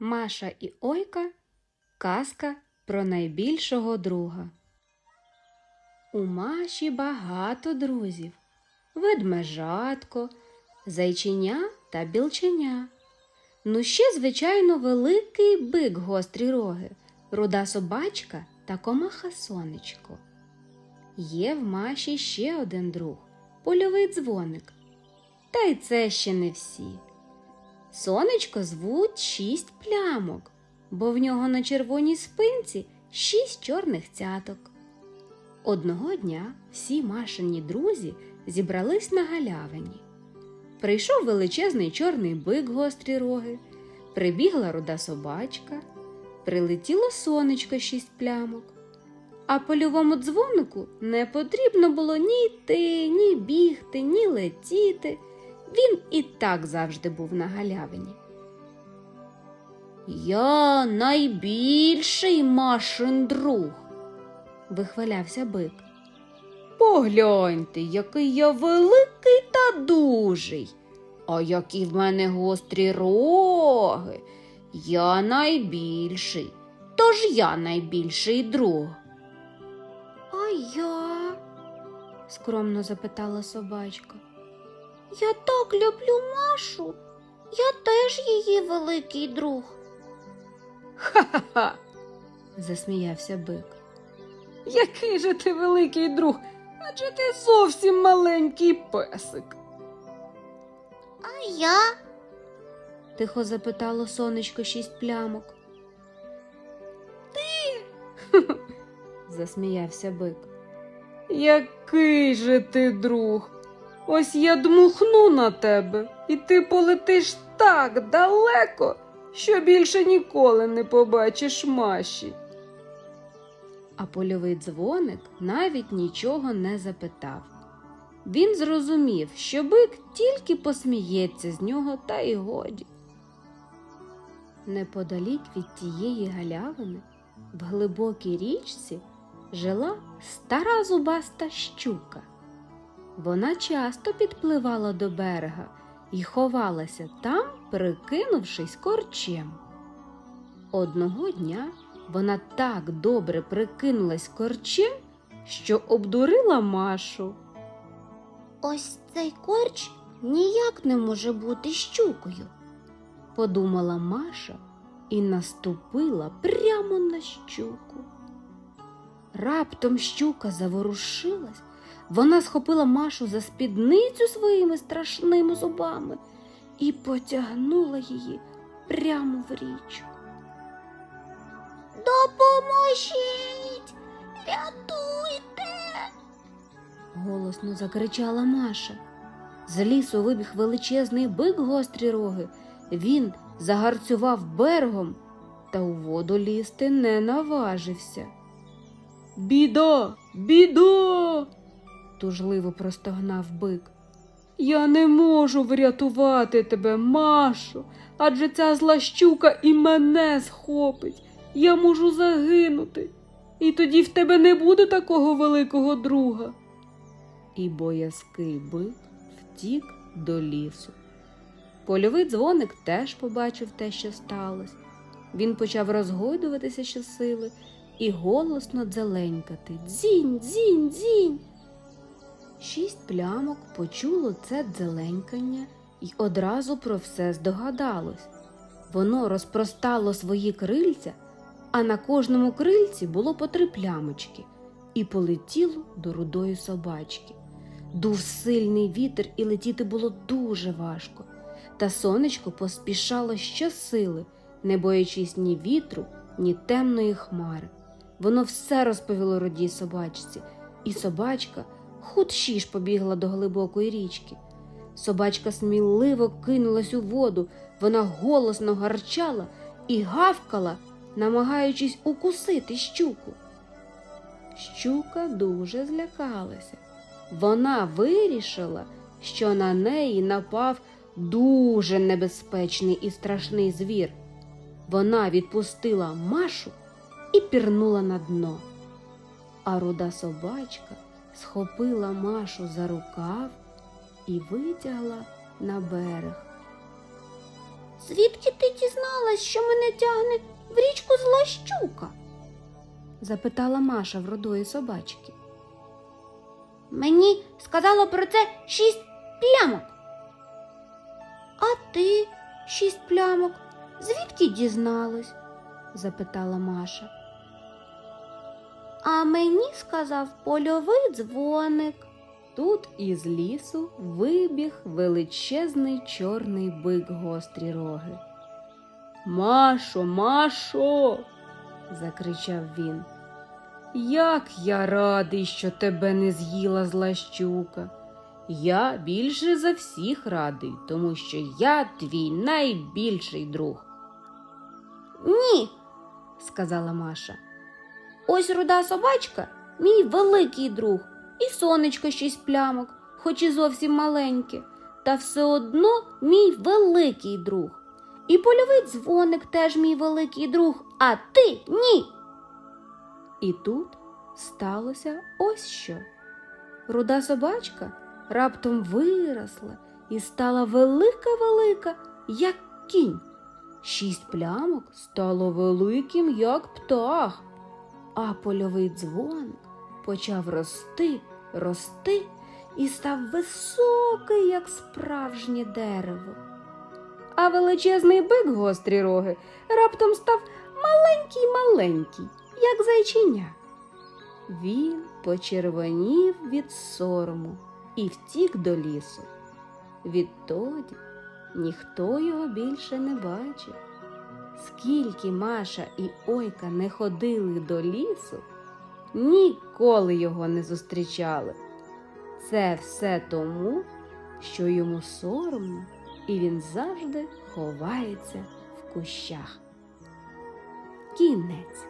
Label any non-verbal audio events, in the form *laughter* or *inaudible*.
Маша і Ойка казка про найбільшого друга. У Маші багато друзів ведмежатко, зайченя та білченя. Ну ще, звичайно, великий бик гострі роги, руда собачка та комаха сонечко. Є в Маші ще один друг польовий дзвоник. Та й це ще не всі. Сонечко звуть шість плямок, бо в нього на червоній спинці шість чорних цяток. Одного дня всі машині друзі зібрались на галявині. Прийшов величезний чорний бик гострі роги, прибігла руда собачка, прилетіло сонечко шість плямок. А польовому дзвонику не потрібно було ні йти, ні бігти, ні летіти. Він і так завжди був на галявині. Я найбільший машин друг, вихвалявся бик. Погляньте, який я великий та дужий, а які в мене гострі роги. Я найбільший, тож я найбільший друг. А я? скромно запитала собачка. Я так люблю Машу. Я теж її великий друг. Ха-ха-ха, засміявся бик. Який же ти великий друг? Адже ти зовсім маленький песик. А я? тихо запитало сонечко шість плямок. Ти? *laughs* засміявся бик. Який же ти друг? Ось я дмухну на тебе, і ти полетиш так далеко, що більше ніколи не побачиш Маші. А польовий дзвоник навіть нічого не запитав. Він зрозумів, що бик тільки посміється з нього, та й годі. Неподалік від тієї галявини, в глибокій річці, жила стара зубаста щука. Вона часто підпливала до берега і ховалася там, прикинувшись корчем. Одного дня вона так добре прикинулась корчем, що обдурила Машу. Ось цей корч ніяк не може бути щукою. подумала Маша і наступила прямо на щуку. Раптом щука заворушилась, вона схопила Машу за спідницю своїми страшними зубами і потягнула її прямо в річку. Допоможіть! Рятуйте! голосно закричала Маша. З лісу вибіг величезний бик гострі роги. Він загарцював берегом, та у воду лізти не наважився. Біда, біда. Тужливо простогнав бик. Я не можу врятувати тебе, Машо, адже ця зла щука і мене схопить. Я можу загинути, і тоді в тебе не буде такого великого друга. І боязкий бик втік до лісу. Польовий дзвоник теж побачив те, що сталося. Він почав розгойдуватися щосили і голосно дзеленькати Дзінь, дзінь, дзінь. Шість плямок почуло це дзеленькання і одразу про все здогадалось. Воно розпростало свої крильця, а на кожному крильці було по три плямочки, і полетіло до рудої собачки. Дув сильний вітер, і летіти було дуже важко, та сонечко поспішало щосили, не боячись ні вітру, ні темної хмари. Воно все розповіло рудій собачці, і собачка худші ж побігла до глибокої річки. Собачка сміливо кинулась у воду, вона голосно гарчала і гавкала, намагаючись укусити щуку. Щука дуже злякалася. Вона вирішила, що на неї напав дуже небезпечний і страшний звір. Вона відпустила Машу і пірнула на дно. А руда собачка схопила Машу за рукав і витягла на берег. Звідки ти дізналась, що мене тягне в річку зла щука? запитала Маша в рудої собачки. Мені сказало про це шість плямок. А ти шість плямок. Звідки дізналась? запитала Маша. А мені сказав польовий дзвоник. Тут із лісу вибіг величезний чорний бик гострі роги. Машо, Машо. закричав він. Як я радий, що тебе не з'їла зла щука. Я більше за всіх радий, тому що я твій найбільший друг, Ні, сказала Маша. Ось руда собачка, мій великий друг, і сонечко шість плямок, хоч і зовсім маленьке, та все одно мій великий друг. І польовий дзвоник теж мій великий друг, а ти ні. І тут сталося ось що. Руда собачка раптом виросла і стала велика-велика, як кінь. Шість плямок стало великим, як птах, а польовий дзвоник почав рости, рости і став високий, як справжнє дерево. А величезний бик гострі роги раптом став маленький-маленький, як зайчиня. Він почервонів від сорому і втік до лісу. Відтоді ніхто його більше не бачив. Скільки Маша і Ойка не ходили до лісу, ніколи його не зустрічали. Це все тому, що йому соромно, і він завжди ховається в кущах. Кінець.